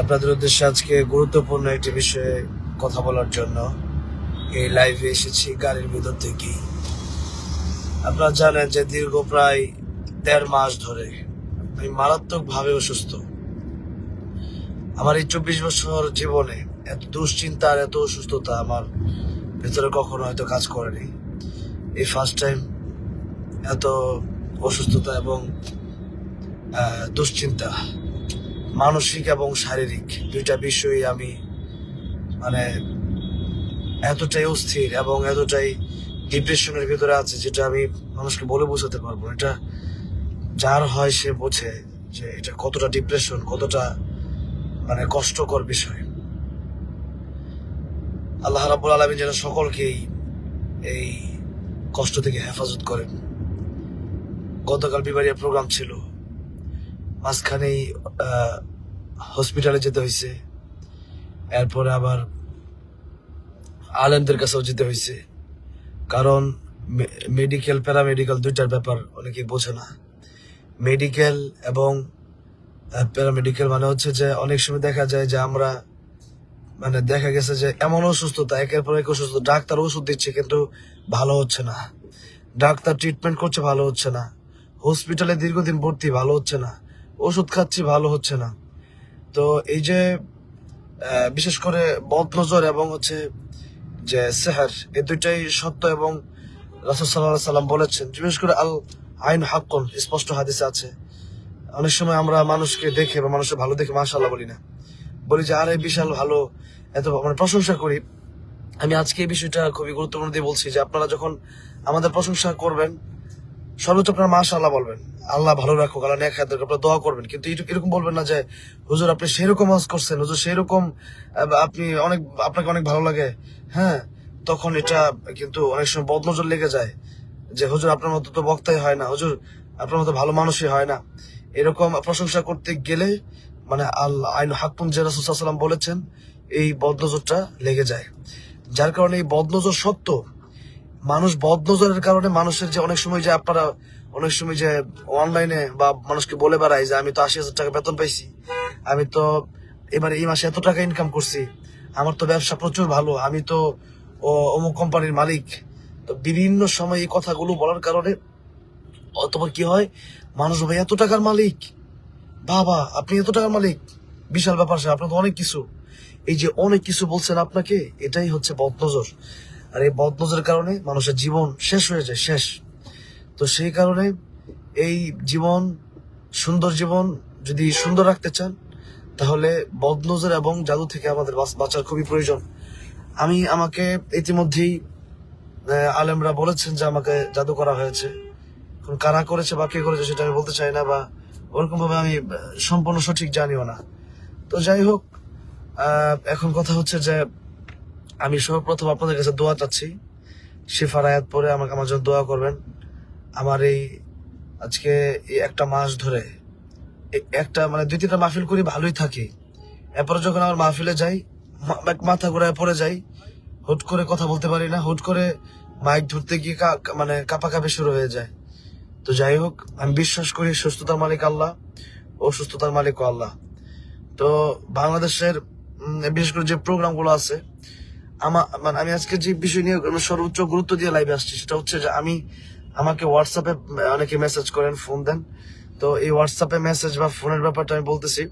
আপনাদের উদ্দেশ্যে আজকে গুরুত্বপূর্ণ একটি বিষয়ে কথা বলার জন্য এই লাইভে এসেছি গাড়ির ভিতর থেকে আপনারা জানেন যে দীর্ঘ প্রায় দেড় মাস ধরে আমি মারাত্মক ভাবে অসুস্থ। আমার এই চব্বিশ বছর জীবনে এত দুশ্চিন্তা আর এত অসুস্থতা আমার ভেতরে কখনো হয়তো কাজ করেনি। এই ফার্স্ট টাইম এত অসুস্থতা এবং দুশ্চিন্তা। মানসিক এবং শারীরিক দুইটা বিষয়ই আমি মানে এতটাই অস্থির এবং এতটাই ডিপ্রেশনের ভিতরে আছে যেটা আমি মানুষকে বলে বোঝাতে পারব। এটা যার হয় সে বোঝে যে এটা কতটা ডিপ্রেশন, কতটা মানে কষ্টকর বিষয়। আল্লাহ রাব্বুল আলমী যেন সকলকেই এই কষ্ট থেকে হেফাজত করেন। গতকাল বিবারিয়া প্রোগ্রাম ছিল। মাঝখানেই হসপিটালে যেতে হয়েছে এরপরে আবার আলেমদের কাছেও যেতে হয়েছে কারণ মেডিকেল প্যারামেডিকেল দুইটার ব্যাপার অনেকে বোঝে না। মেডিকেল এবং প্যারামেডিক্যাল মানে হচ্ছে যে অনেক সময় দেখা যায় যে আমরা মানে দেখা গেছে যে এমন অসুস্থতা, একের পর এক অসুস্থ ডাক্তার ওষুধ দিচ্ছে কিন্তু ভালো হচ্ছে না। ডাক্তার ট্রিটমেন্ট করছে ভালো হচ্ছে না। হসপিটালে দীর্ঘদিন ভর্তি ভালো হচ্ছে না। ওষুধ খাচ্ছি ভালো হচ্ছে না। তো এই যে বিশেষ করে বদনজর এবং হচ্ছে যে সেহার, এই দুইটাই সত্য এবং রাসুল সাল্লাহ সাল্লাম বলেছেন। বিশেষ করে আল আইন হাক্কন, স্পষ্ট হাদিসে আছে। অনেক সময় আমরা মানুষকে দেখে বা মানুষের ভালো দেখে মাশাল্লাহ বলি না। বলি যে, আরে, বিশাল ভালো, এত মানে প্রশংসা করি। আমি আজকে এই বিষয়টা খুবই গুরুত্বপূর্ণ দিয়ে বলছি যে, আপনারা যখন আমাদের প্রশংসা করবেন সর্বোচ্চ আপনার মাশাল্লাহ বলবেন। আল্লাহ ভালো রাখুক, আল্লাহ নেক হাত আপনার দোয়া করবেন। কিন্তু এরকম বলবেন না যে, হুজুর, আপনি সেরকম হজ করছেন, হুজুর, সেরকম আপনি অনেক, আপনাকে অনেক ভালো লাগে। হ্যাঁ তখন এটা কিন্তু অনেক সময় বদনজর লেগে যায়। যে, হুজুর, আপনার মতো তো বক্তাই হয় না। হুজুর, আপনার মতো ভালো মানুষই হয় না। এরকম প্রশংসা করতে গেলে মানে আল্লাহ, আইন হাকুম যে রাসুসাল্লাম বলেছেন, এই বদনজরটা লেগে যায়। যার কারণে এই বদনজর সত্য মানুষ বদনজরের কারণে মানুষের যে অনেক সময় যে আপনারা অনেক সময় যে অনলাইনে বা মানুষকে বলে বেড়াই যে আমি তো আশি হাজার টাকা বেতন পাইছি, আমি তো এবারে এই মাসে এত টাকা ইনকাম করছি, আমার তো ব্যবসা প্রচুর ভালো, আমি তো অমুক কোম্পানির মালিক। তো বিভিন্ন সময় এই কথাগুলো বলার কারণে অতপর কি হয়, মানুষ ভাই, এত টাকার মালিক? বাবা, আপনি এত টাকার মালিক? বিশাল ব্যাপার স্যার, আপনার তো অনেক কিছু। এই যে অনেক কিছু বলছেন আপনাকে, এটাই হচ্ছে বদনজর আর এই বদনজরের কারণে মানুষের জীবন শেষ হয়ে যায়, শেষ। তো সেই কারণে এই জীবন, সুন্দর জীবন যদি সুন্দর রাখতে চান, তাহলে বদনজর এবং জাদু থেকে আমাদের বাঁচ- বাঁচার খুবই প্রয়োজন। আমি আমাকে ইতিমধ্যেই আলেমরা বলেছেন যে আমাকে জাদু করা হয়েছে। কারা করেছে বা কে করেছে সেটা আমি বলতে চাই না বা ওরকম ভাবে আমি সম্পূর্ণ সঠিক জানিও না। তো যাই হোক এখন কথা হচ্ছে যে আমি সর্বপ্রথম আপনাদের কাছে দোয়া চাচ্ছি, শিফার আয়াত পরে আমাকে আমার জন্য দোয়া করবেন। আমার এই আজকে একটা মাস ধরে একটা মানে দুই তিনটা মাহফিল করি, ভালোই থাকি। এরপরে যখন আমার মাহফিলে যাই মাথা ঘুরায় পড়ে যাই, হুট করে কথা বলতে পারি না, হুট করে মাইক ধরতে গিয়ে মানে কাঁপাকাঁপি শুরু হয়ে যায়। তো যাই হোক, আমি বিশ্বাস করি সুস্থতার মালিক আল্লাহ ও সুস্থতার মালিক আল্লাহ। তো বাংলাদেশের বিশেষ করে যে প্রোগ্রামগুলো আছে আমার মানে আমি আজকে যে বিষয় নিয়ে সর্বোচ্চ গুরুত্ব দিয়ে লাইভে আসছি, সেটা হচ্ছে যে আমি আমাকে হোয়াটসঅ্যাপে অনেকে মেসেজ করেন ফোন দেন। তো এই হোয়াটসঅ্যাপে মেসেজ বা ফোনের ব্যাপারটা আমি বলতেছি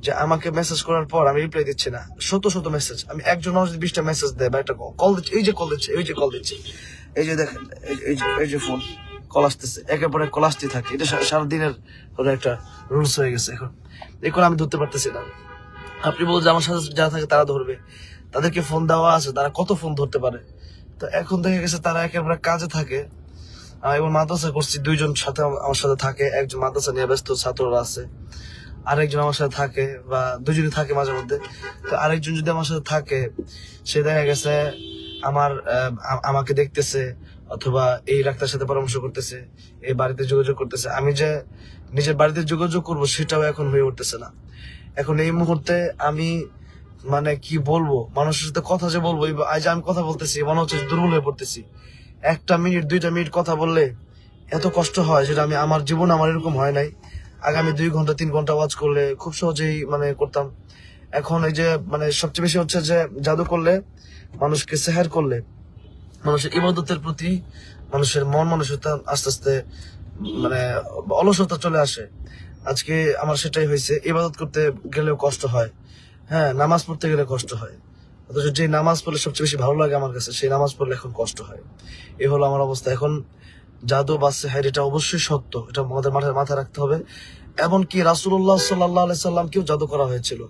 যে আমাকে মেসেজ করার পর আমি রিপ্লাই দিচ্ছি না। শত শত মেসেজ আমি একজন মানুষ বিশটা মেসেজ দেয় বা একটা কল দিচ্ছে, এই যে কল দিচ্ছে, এই যে কল দিচ্ছে। এই যে দেখেন, এই- যে, এই যে ফোন কল আসতেছে। একের পর কল আসতেই থাকে। এটা সারাদিনের একটা রুলস হয়ে গেছে এখন। এখন আমি ধরতে পারতেছি না। আপনি বলছেন আমার সাথে যারা থাকে তারা ধরবে। তাদেরকে ফোন দেওয়া আছে, তারা কত ফোন ধরতে পারে? তো এখন দেখা গেছে তারা একেবারে কাজে থাকে। এবং মাদ্রাসা করছি, দুইজন সাথে আমার সাথে থাকে, একজন মাদ্রাসা নিয়ে ব্যস্ত, ছাত্ররা আছে। আরেকজন আমার সাথে থাকে, বা দুজনই থাকে মাঝে মধ্যে। তো আরেকজন যদি আমার সাথে থাকে, সে দেখা গেছে আমার আমাকে দেখতেছে, অথবা এই ডাক্তার সাথে পরামর্শ করতেছে, এই বাড়িতে যোগাযোগ করতেছে। আমি যে নিজের বাড়িতে যোগাযোগ করব, সেটাও এখন হয়ে উঠতেছে না। এখন এই মুহূর্তে আমি মানে কি বলব? মানুষের সাথে কথা যে বলব আজ আমি কথা বলতেছি, মনে হচ্ছে দুর্বল হয়ে পড়তেছি। একটা মিনিট, দুইটা মিনিট কথা বললে এত কষ্ট হয় যেটা আমি আমার জীবন আমার এরকম হয় নাই। আগামী দুই ঘণ্টা, তিন ঘণ্টা ওয়াচ করলে খুব সহজেই মানে করতাম। এখন এই যে মানে সবচেয়ে বেশি হচ্ছে যে জাদু করলে, মানুষকে সেহার করলে, মানুষের ইবাদতের প্রতি মানুষের মন মানসিকতা আস্তে আস্তে মানে অলসতা চলে আসে। আজকে আমার সেটাই হয়েছে, ইবাদত করতে গেলেও কষ্ট হয়। হ্যাঁ নামাজ পড়তে গেলে কষ্ট হয়। অথচ যে নামাজ পড়লে সবচেয়ে বেশি ভালো লাগে আমার কাছে, সেই নামাজ পড়লে এখন কষ্ট হয়। এই হলো আমার অবস্থা। এখন জাদু বা সেহার এটা অবশ্যই সত্য, এটা আমাদের মাথায় মাথায় রাখতে হবে। এমনকি রাসুল্লাহ সাল্লাহ সাল্লামকেও জাদু করা হয়েছিল।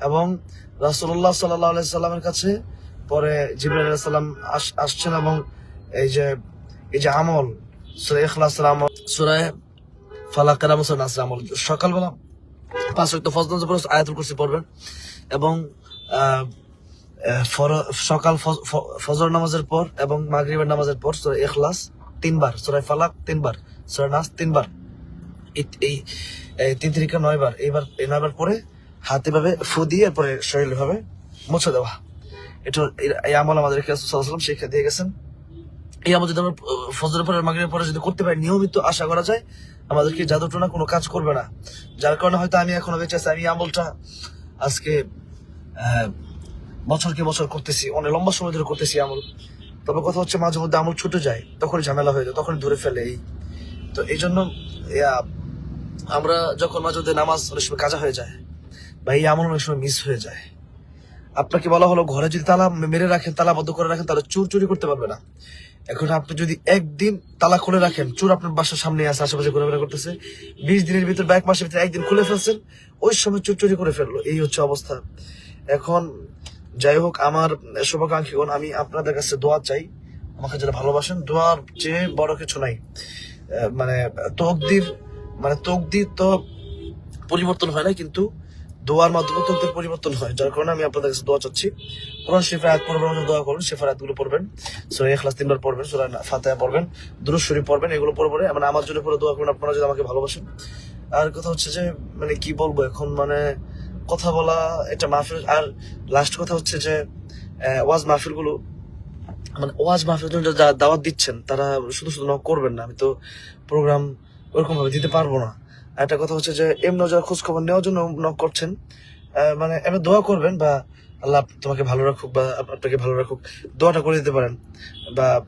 এবং রাসুল্লাহ সাল্লাহ সাল্লামের কাছে পরে সালাম আস- আসছেন এবং এই যে এই যে আমল, সুরা আমল, সুরা ফালাকের আমল সুরা আমল। সকালবেলা পাঁচ ওয়াক্ত পর আয়াতুল কুরসি পড়বেন। এবং সকাল ফজর নামাজের পর এবং মাগরিবের নামাজের পর সুরা ইখলাস তিনবার, সুরা ফালাক তিনবার, সুরা নাস তিনবার। এই- তিন তিরিকা নয়বার, এইবার, এই নয়বার পরে হাতে ভাবে ফু দিয়ে এরপরে শরীর ভাবে মুছে দেওয়া। এটা এই- আমল আমাদের সাল্লাম শিক্ষা দিয়ে গেছেন। এই আমল যদি আমরা ফজরের পরে, মাগরিবের পরে যদি করতে পারি, নিয়মিত আশা করা যায়, আমাদেরকে জাদু টোনা কোনো কাজ করবে না। যার কারণে হয়তো আমি এখনও বেঁচে আছি, আমি আমলটা আজকে বছরকে বছর করতেছি, অনেক লম্বা সময় ধরে করতেছি আমল। তবে কথা হচ্ছে মাঝে মধ্যে আমল ছুটে যায় তখন ঝামেলা হয়ে যায় তখন ধরে ফেলে এই। তো এই জন্য আমরা যখন মাঝে মধ্যে নামাজ অনেক সময় কাজা হয়ে যায় বা এই আমল অনেক সময় মিস হয়ে যায়, আপনাকে বলা হলো, ঘরে যদি তালা মেরে রাখেন, তালা বন্ধ করে রাখেন, তাহলে চুর চুরি করতে পারবে না। এখন আপনি যদি একদিন তালা খুলে রাখেন, চোর আপনার বাসার সামনে আছে, আশেপাশে ঘোরাফেরা করতেছে, বিশ দিনের ভিতর বা এক মাসের ভিতরে একদিন খুলে ফেলছেন, ওই সময় চুর চুরি করে ফেলল, এই হচ্ছে অবস্থা। এখন যাই হোক, আমার শুভাকাঙ্ক্ষীগণ আমি আপনাদের কাছে দোয়া চাই, আমাকে যারা ভালোবাসেন, দোয়ার চেয়ে বড় কিছু নাই। মানে তকদির মানে তকদির তো পরিবর্তন হয় না কিন্তু দোয়ার মাধ্যমে তকদির পরিবর্তন হয়, যার কারণে আমি আপনাদের কাছে দোয়া চাচ্ছি। কোরআন শিফা আয়াত পড়বেন দোয়া করবেন শিফার আয়াতগুলো পড়বেন, সুরা ইখলাস তিনবার পড়বেন, সুরা ফাতিহা পড়বেন, দুরূদ শরীফ পড়বেন, এগুলো পড়ে পড়ে মানে আমার জন্য পুরো দোয়া করবেন আপনারা যদি আমাকে ভালোবাসেন। আর কথা হচ্ছে যে মানে কি বলব এখন মানে কথা বলা এটা মাহফিল, আর লাস্ট কথা হচ্ছে যে ওয়াজ মাহফিলগুলো মানে ওয়াজ মাহফিলের জন্য যারা দাওয়াত দিচ্ছেন, তারা শুধু শুধু করবেন না, আমি তো প্রোগ্রাম ওরকম ভাবে দিতে পারব না। একটা কথা হচ্ছে যে এমনি যারা খোঁজখবর নেওয়ার জন্য করছেন। মানে এমনি দোয়া করবেন বা আল্লাহ তোমাকে ভালো রাখুক বা আপনাকে ভালো রাখুক, দোয়াটা করে দিতে পারেন। বা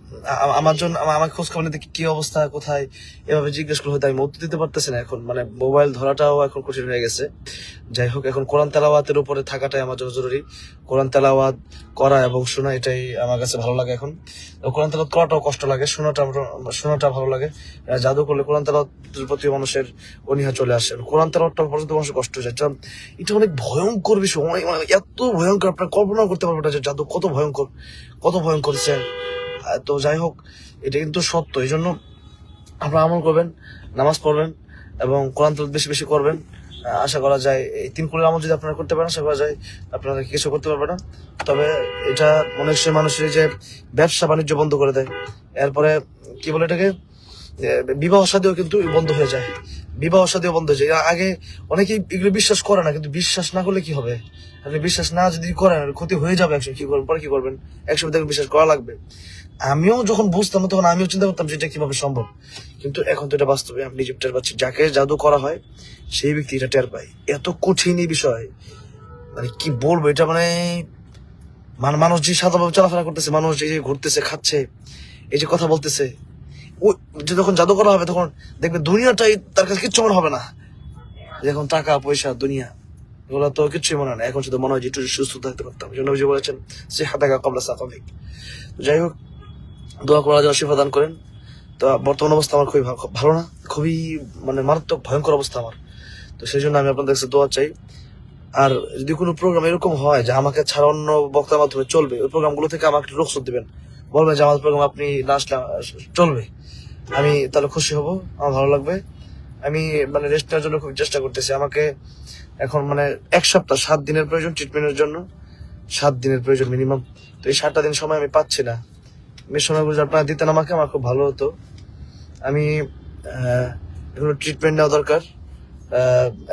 আমার জন্য আমাকে খোঁজ খবর নিতে কি- অবস্থা, কোথায়, এভাবে জিজ্ঞেস করলে হয়তো আমি উত্তর দিতে পারতেছি না এখন। মানে মোবাইল ধরাটাও এখন কঠিন হয়ে গেছে। যাই হোক, এখন কোরআন তেলাওয়াতের উপরে থাকাটাই আমার জন্য জরুরি। কোরআন তেলাওয়াত করা এবং শোনা, এটাই আমার কাছে ভালো লাগে এখন। কোরআন তেলাওয়াত করাটাও কষ্ট লাগে, শোনাটা শোনাটা ভালো লাগে। জাদু করলে কোরআন তেলাওয়াতের প্রতি মানুষের অনীহা চলে আসে। কোরআন তেলাওয়াতটা পর্যন্ত মানুষের কষ্ট হয়ে যায়। এটা- অনেক ভয়ঙ্কর বিষয় মানে এত ভয়ঙ্কর আপনার কল্পনা করতে পারবেন না যে জাদু কত ভয়ঙ্কর কত ভয়ঙ্কর স্যার। তো যাই হোক, এটা কিন্তু সত্য। এই জন্য আপনারা আমল করবেন, নামাজ পড়বেন এবং কোরআন বেশি বেশি করবেন। আশা করা যায় এই তিন কুলের আমল যদি আপনারা করতে পারেন, আশা করা যায় আপনারা কিছু করতে পারবে না। তবে এটা অনেক সময় মানুষের যে ব্যবসা বাণিজ্য বন্ধ করে দেয়। এরপরে কি বলে এটাকে? বিবাহ সাদিও কিন্তু বন্ধ হয়ে যায়। বিবাহ সাদিও বন্ধ হয়ে যায়। আগে অনেকেই এগুলো বিশ্বাস করে না, কিন্তু বিশ্বাস না করলে কি হবে? আপনি বিশ্বাস না যদি করেন ক্ষতি হয়ে যাবে একসময়। কি করবেন? পরে কি করবেন? একসময় দেখবেন বিশ্বাস করা লাগবে। আমিও যখন বুঝতাম, তখন আমিও চিন্তা করতাম যে এটা কীভাবে সম্ভব। কিন্তু এখন তো এটা বাস্তবে। আপনি নিজে টের পাচ্ছি যাকে জাদু করা হয়, সেই ব্যক্তি এটা টের পায়। এত কঠিন এই বিষয়। মানে কি বলব? এটা মানে মানে মানুষ যে সাধারণভাবে চলাফেরা করতেছে, মানুষ যে ঘুরতেছে, খাচ্ছে, এই যে কথা বলতেছে ওই যখন জাদু করা হবে তখন দেখবে দুনিয়াটাই তার কাছে কিচ্ছু মনে হবে না। এখন টাকা, পয়সা, দুনিয়া, এগুলো তো কিচ্ছুই মনে হয় এখন শুধু মনে হয় যে একটু সুস্থ থাকতে পারতাম। জন্য নবীজি বলেছেন সে হাতাকা কবলা সাকামিক। যাই হোক, দোয়া করার জন্য শিফা দান করেন। তো বর্তমান অবস্থা আমার খুবই ভালো না, খুবই মানে মারাত্মক ভয়ঙ্কর অবস্থা আমার। তো সেই জন্য আমি আপনাদের কাছে দোয়া চাই। আর যদি কোনো প্রোগ্রাম এরকম হয় যে আমাকে ছাড়া অন্য বক্তার মাধ্যমে চলবে, ওই প্রোগ্রামগুলো থেকে আমাকে একটু রুখসত দিবেন। বলবেন যে প্রোগ্রাম আপনি না চলবে। আমি তাহলে খুশি হব, আমার ভালো লাগবে। আমি মানে রেস্ট নেওয়ার জন্য খুব চেষ্টা করতেছি। আমাকে এখন মানে এক সপ্তাহ, সাত দিনের প্রয়োজন ট্রিটমেন্টের জন্য। সাত দিনের প্রয়োজন মিনিমাম তো এই সাতটা দিন সময় আমি পাচ্ছি না। যদি আপনারা দিতেন আমাকে, আমার খুব ভালো হতো। আমি এগুলো ট্রিটমেন্ট নেওয়া দরকার।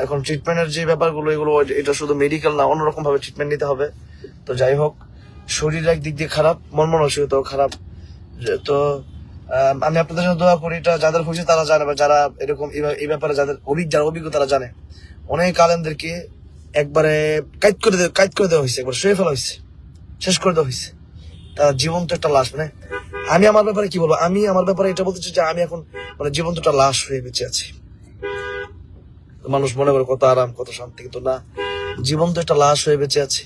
এখন ট্রিটমেন্টের যে ব্যাপারগুলো, এগুলো, এটা শুধু মেডিকেল না অন্যরকম ভাবে ট্রিটমেন্ট নিতে হবে। তো যাই হোক শরীর একদিক দিয়ে খারাপ, মন মানসিকতাও খারাপ। তো আমি আপনাদের জন্য দোয়া করি, এটা যাদের খুশি তারা জানে, বা যারা এরকম এই ব্যাপারে যাদের অভিজ্ঞ যারা অভিজ্ঞ তারা জানে। অনেক আলেমদেরকে একবারে কাইট করে দেওয়া কাইট করে দেওয়া হয়েছে, একবার শুয়ে ফেলা হয়েছে, শেষ করে দেওয়া হয়েছে। তার জীবন্ত একটা লাশ মানে আমি আমার ব্যাপারে কি বলব? আমি আমার ব্যাপারে এটা বলতে চাই যে আমি এখন মানে জীবন্ত একটা লাশ হয়ে বেঁচে আছি। মানুষ মনে করে কত আরাম, কত শান্তি, কিন্তু না, জীবন্ত একটা লাশ হয়ে বেঁচে আছি।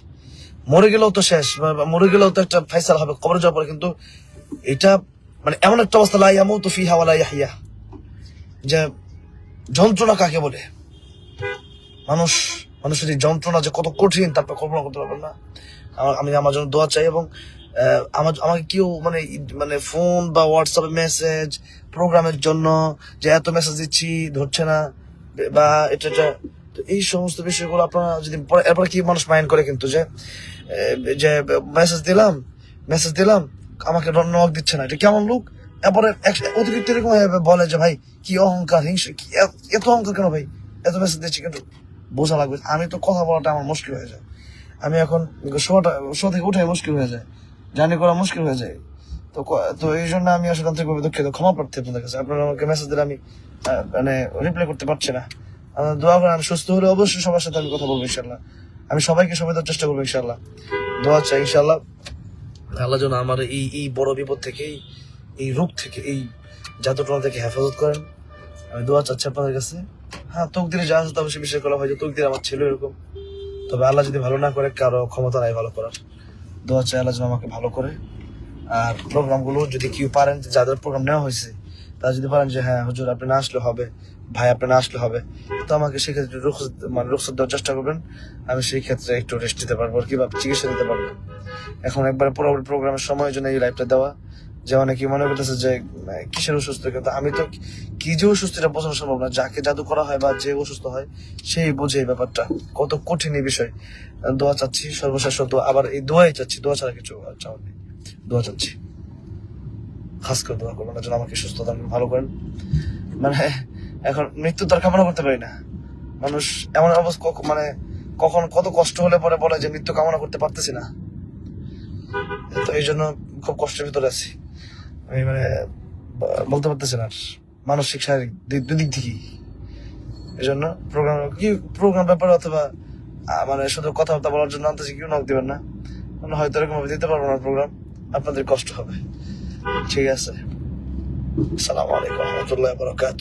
মরে গেলেও তো শেষ মরে গেলেও তো একটা ফাইসাল হবে, কবরে যাওয়ার পরে, কিন্তু এটা মানে এমন একটা অবস্থা লাই আমও তো ফি হাওয়ালা ইয়াহিয়া যে যন্ত্রণা কাকে বলে? মানুষ, মানুষের এই যন্ত্রণা যে কত কঠিন তারপর কল্পনা করতে পারবেন না। আমি আমার জন্য দোয়া চাই, এবং আমার, আমাকে কেউ মানে মানে ফোন বা হোয়াটসঅ্যাপে মেসেজ প্রোগ্রামের জন্য যে এত মেসেজ দিচ্ছি, ধরছে না, বা এটা তো এই সমস্ত বিষয়গুলো আপনারা যদি এরপরে কি মানুষ মাইন্ড করে কিন্তু যে যে মেসেজ দিলাম মেসেজ দিলাম, আমাকে নক দিচ্ছে না। এটা কেমন লোক? এরপরে অতিরিক্ত এরকম বলে যে, ভাই, কি অহংকার, হিংসা, কি এত অহংকার কেন ভাই? এত মেসেজ দিচ্ছি কিন্তু বোঝা লাগবে। আমি তো কথা বলাটা আমার মুশকিল হয়ে যায়। আমি এখন শোটা শো থেকে উঠে মুশকিল হয়ে যায়। জার্নি করা মুশকিল হয়ে যায়। তো তো এই জন্য আমি আসলে আন্তরিকভাবে দুঃখিত। ক্ষমা প্রার্থী আপনাদের কাছে। আপনারা আমাকে মেসেজ দিলে আমি মানে রিপ্লাই করতে পারছি না। দোয়া করেন, আমি সুস্থ হলে অবশ্যই সবার সাথে আমি কথা বলব ইনশাল্লাহ আমি সবাইকে সময় দেওয়ার চেষ্টা করব ইনশাল্লাহ দোয়া চাই ইনশাল্লাহ আল্লাহ যেন আমার এই এই বড় বিপদ থেকে, এই রোগ থেকে, এই জাদুটনা থেকে হেফাজত করেন। আমি দোয়া চাচ্ছি আপনাদের কাছে। হ্যাঁ তকদিরে যা আছে অবশ্যই বিশ্বাস করা হয় যে তকদির আমার ছিল এরকম। তবে আল্লাহ যদি ভালো না করে, কারও ক্ষমতা নাই ভালো করার। দোয়া চাই আল্লাহ যেন আমাকে ভালো করে। আর প্রোগ্রামগুলো যদি কেউ পারেন, যাদের প্রোগ্রাম নেওয়া হয়েছে, তারা যদি পারেন যে হ্যাঁ হুজুর, আপনি না আসলে হবে। ভাই আপনি না আসলে হবে। তো আমাকে সেক্ষেত্রে রুখস মানে রুখসত দেওয়ার চেষ্টা করবেন। আমি সেই ক্ষেত্রে একটু রেস্ট দিতে পারব আর কিংবা চিকিৎসা দিতে পারব। এখন একবার পরবর্তী প্রোগ্রামের সময়ের জন্য এই লাইফটা দেওয়া। যে অনেকে মনে করতেছে যে কিসের অসুস্থ? কিন্তু আমি তো কি যে অসুস্থ এটা বোঝানো সম্ভব না। যাকে জাদু করা হয় বা যে অসুস্থ হয়, সেই বোঝে এই ব্যাপারটা। কত কঠিন এই বিষয়। দোয়া চাচ্ছি, সর্বশেষ দোয়া আবার এই দোয়াই চাচ্ছি। দোয়া ছাড়া কিছু চাওয়ার নেই। দোয়া চাচ্ছি। খাস করে দোয়া করবেন যেন আমাকে সুস্থ দান ভালো করেন। মানে এখন মৃত্যু তো আর কামনা করতে পারি না। মানুষ এমন অবস্থা মানে কখন কত কষ্ট হলে পরে বলে যে মৃত্যু কামনা করতে পারতেছি না। তো এই জন্য খুব কষ্টের ভিতরে আছি। আমি মানে বলতে পারতেছি না। মানসিক, শারীরিক দুদিক থেকেই। এই জন্য প্রোগ্রাম কি প্রোগ্রাম ব্যাপারে অথবা মানে শুধু কথাবার্তা বলার জন্য আনতেছি কেউ নক দেবেন না। মানে হয়তো এরকম ভাবে দিতে পারব না প্রোগ্রাম আপনাদের কষ্ট হবে। ঠিক আছে। আসসালামু আলাইকুম রহমতুল্লাহ বরকাত